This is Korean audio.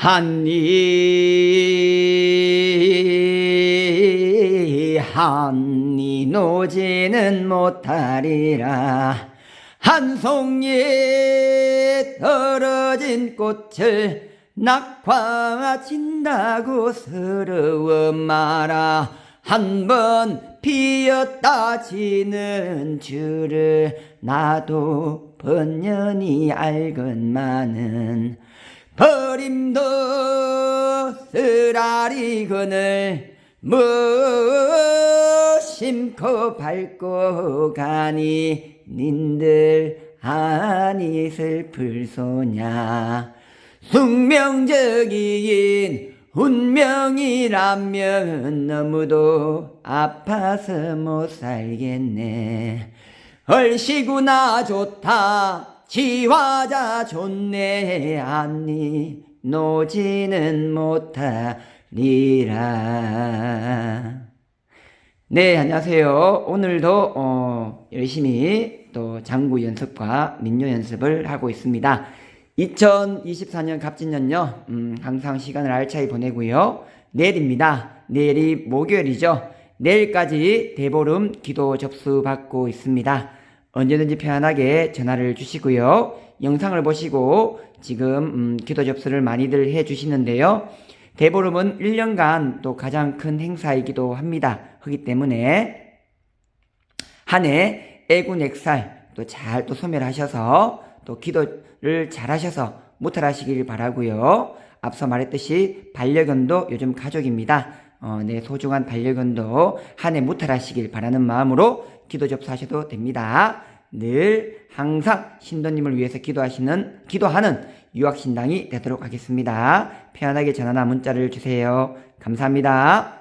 한니 한니 노지는 못하리라. 한 송이 떨어진 꽃을 낙화진다고 서러워 마라 한 번 피었다 지는 줄을 나도 번연히 알건만은 버림도 쓰라리건을 뭐 심고 밟고 가니 님들 아니 슬플 소냐? 숙명적인 운명이라면 너무도 아파서 못 살겠네. 얼씨구나 좋다 지화자 좋네 아니 노지는 못하리라. 네 안녕하세요. 오늘도 어, 열심히 또 장구 연습과 민요 연습을 하고 있습니다. 2024년 갑진년요. 음, 항상 시간을 알차게 보내고요. 내일입니다. 내일이 목요일이죠. 내일까지 대보름 기도 접수 받고 있습니다 언제든지 편안하게 전화를 주시고요. 영상을 보시고 지금 음, 기도 접수를 많이들 해 주시는데요. 대보름은 1년간 또 가장 큰 행사이기도 합니다. 그렇기 때문에 한 해 애군 액살 또 잘 또 소멸하셔서 또 기도를 잘 하셔서 무탈하시길 바라고요. 앞서 말했듯이 반려견도 요즘 가족입니다. 어, 내 소중한 반려견도 한해 무탈하시길 바라는 마음으로 기도 접수하셔도 됩니다. 늘 항상 신도님을 위해서 기도하시는, 기도하는 유학신당이 되도록 하겠습니다. 편안하게 전화나 문자를 주세요. 감사합니다.